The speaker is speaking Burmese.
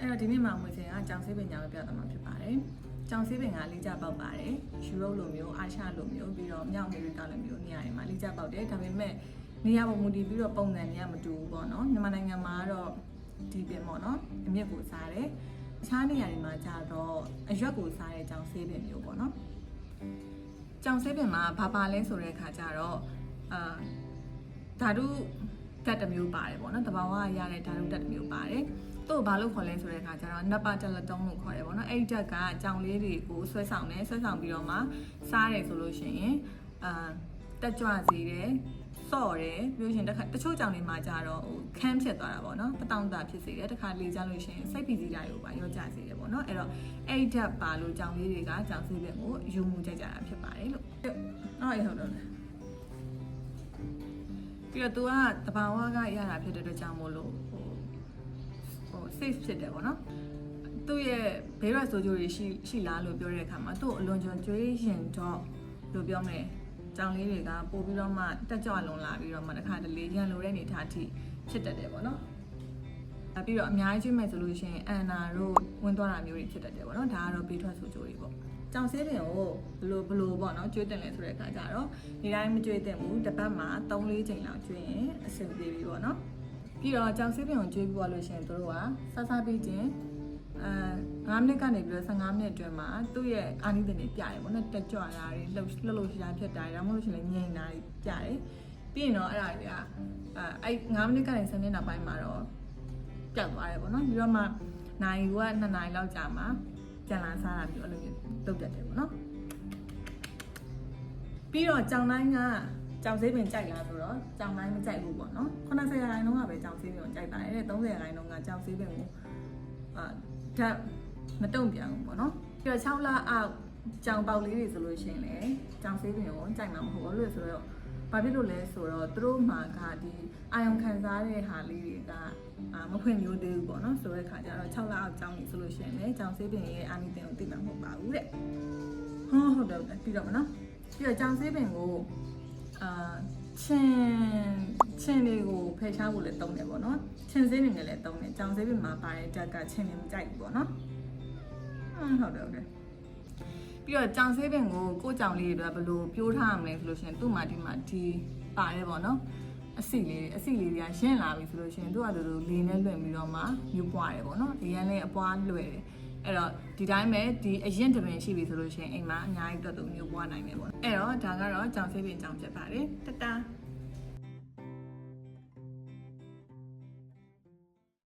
အဲ့တော့ဒီနေ့မှာဝင်စင်ကကြောင်ဆေးပင်ညာကိုပြသမှာဖြစ်ပါတယ်ကြောင်ဆေးပင်ကလေးကြပေါက်ပါတယ်ယူရိုလိုမျိုးအာရှလိုမျိုးပြီးတော့မြောက်အမေရိကလိုမျိုးနေရာတွေမှာလေးကြပေါက်တယ်ဒါပေမဲ့နေရာပုံမူတည်ပြီးတော့ပုံစံတွေကမတူဘူးပေါ့နော်မြန်မာနိုင်ငံမှာကတော့ဒီပင်ပေါ့နော်အမြင့်ကိုစားတယ်အခြားနေရာတွေမှာကျတော့အရွက်ကိုစားတဲ့ကြောင်ဆေးပင်မျိုးပေါ့နော်ကြောင်ဆေးပင်မှာဘာပါလဲဆိုတဲ့အခါကျတော့အာဓာတု ဓာတ်တစ်မျိုးပါတယ်ပေါ့နော်တဘာဝရတဲ့ဓာတုဓာတ်တစ်မျိုးပါတယ်သူ့ဘာလို့ခေါ်လဲဆိုတဲ့အခါကျတော့နပါတလတုံးလို့ခေါ်တယ်ပေါ့နော်အဲ့ဒီဓာတ်ကကြောင်လေးတွေကိုဆွဲဆောင်တယ်ဆွဲဆောင်ပြီးတော့မှစားတယ်ဆိုလို့ရှိရင်အာတက်ကြွစေတယ်စော့တယ်ပြီးလို့ရှိရင်တခါတချို့ကြောင်တွေမှာကြတော့ဟိုခမ်းဖြစ်သွားတာပေါ့နော်ပတောင်တာဖြစ်စေတယ်တခါလေကြလို့ရှိရင်စိတ်ဖိစီးတာတွေကိုပါရောကြစေတယ်ပေါ့နော်အဲ့တော့အဲ့ဒီဓာတ်ပါလို့ကြောင်လေးတွေကကြောင်ဆေးပင်ကိုယူမှုကြိုက်ကြတာဖြစ်ပါတယ်လို့အော်အေးဟုတ်တော့တယ် ပြီးတော့ तू ကတဘာဝကရတာဖြစ်တဲ့အတွက်ကြောင့်မို့လို့ဟိုဟို safe ဖြစ်တယ်ပေါ့နော်သူ့ရဲ့ဘေးရဆိုကြိုတွေရှိရှိလားလို့ပြောတဲ့အခါမှာသူ့အလွန်ကျွံကြွေးရင်တော့လို့ပြောမယ်ကြောင်လေးတွေကပို့ပြီးတော့မှတက်ကြွလွန်လာပြီးတော့မှတစ်ခါတလေရန်လိုတဲ့အနေအထားအထိဖြစ်တတ်တယ်ပေါ့နော်အဲ ပြီးတော့အများကြီးကျွေးမယ်ဆိုလို့ရှိရင်အန်နာတို့ဝင်သွားတာမျိုးတွေဖြစ်တတ်တယ်ပေါ့နော်ဒါကတော့ဘေးထွက်ဆိုကြိုတွေပေါ့ကြောင်ဆေးပင်ကိုဘလို့ဘလို့ပေါ့နော်ကျွေးတင်လဲဆိုတဲ့အခါကျတော့ဒီတိုင်းမကျွေးတင်ဘူးတစ်ပတ်မှာ3-4ချိန်လောက်ကျွေးရင်အဆင်ပြေပြီပေါ့နော်ပြီးတော့ကြောင်ဆေးပင်ကိုကျွေးပြီးသွားလို့ရှိရင်တို့ကဆဆပြီးချင်းအဲ9မိနစ်ကနေပြီးတော့15မိနစ်အတွင်းမှာသူ့ရဲ့အာနိသင်တွေပြရတယ်ပေါ့နော်တက်ကြွတာတွေလှုပ်လှုပ်လှုပ်ရှားဖြစ်တာတွေဒါမှမဟုတ်လို့ရှိရင်လည်းငြိမ်တာတွေပြတယ်ပြီးရင်တော့အဲ့ဒါတွေကအဲအဲ့9မိနစ်ကနေ10မိနစ်နောက်ပိုင်းမှာတော့ ပျောက်သွားတယ်ပေါ့နော်ပြီးတော့မှနိုင်က2နိုင်လောက်ကြာမှကြံလာစားတာမျိုးအဲ့လိုမျိုးတုတ်တက်တယ်ပေါ့နော်ပြီးတော့ကြောင်တိုင်းကကြောင်ဆေးပင်ကြိုက်လားဆိုတော့ကြောင်တိုင်းမကြိုက်ဘူးပေါ့နော်80ရာခိုင်နှုန်းကပဲကြောင်ဆေးပင်ကိုကြိုက်ပါတယ်တဲ့30ရာခိုင်နှုန်းကကြောင်ဆေးပင်ကိုအာဓာတ်မတုံ့ပြန်ဘူးပေါ့နော်ပြီးတော့6လအောက်ကြောင်ပေါက်လေးတွေဆိုလို့ရှိရင်လည်းကြောင်ဆေးပင်ကိုကြိုက်မှာမဟုတ်ဘူးလို့ဆိုတော့ ဘာဖြစ်လို့လဲဆိုတော့သူတို့မှာကဒီအာယုံခံစားတဲ့ဟာလေးတွေကအာမဖွင့်မျိုးသေးဘူးပေါ့နော်ဆိုတဲ့ခါကျတော့6လအောက်ကြောင်ကြီးဆိုလို့ရှိရင်လည်းကြောင်ဆေးပင်ရဲ့အာနိသင်ကိုသိမှာမဟုတ်ပါဘူးတဲ့ဟောဟုတ်တယ်ဟုတ်တယ်ပြီးတော့မနော်ပြီးတော့ကြောင်ဆေးပင်ကိုအာချင်းချင်းတွေကိုဖယ်ရှားဖို့လည်းတုံးတယ်ပေါ့နော်ချင်းဆေးနေနဲ့လည်းတုံးတယ်ကြောင်ဆေးပင်မှာပါတဲ့ဓာတ်ကချင်းနေမကြိုက်ဘူးပေါ့နော်ဟုတ်တယ်ဟုတ်တယ် ပြီးတော့ကြောင်ဆေးပင်ကိုကိုယ့်ကြောင်လေးတွေအတွက်ဘယ်လိုပြိုးထားရမလဲဆိုလို့ရှိရင်သူ့မှာဒီမှာဒီပါတယ်ပေါ့နော်အစီလေးတွေအစီလေးတွေကရင့်လာပြီဆိုလို့ရှိရင်သူကလိုလိုလေးနဲ့လွှင့်ပြီးတော့မှမျိုးပွားတယ်ပေါ့နော်ဒီရန်လေးအပွားလွယ်တယ်အဲ့တော့ဒီတိုင်းပဲဒီအရင်တပင်ရှိပြီဆိုလို့ရှိရင်အိမ်မှာအများကြီးတော့သူမျိုးပွားနိုင်တယ်ပေါ့အဲ့တော့ဒါကတော့ကြောင်ဆေးပင်ကြောင်ဖြစ်ပါတယ်တတား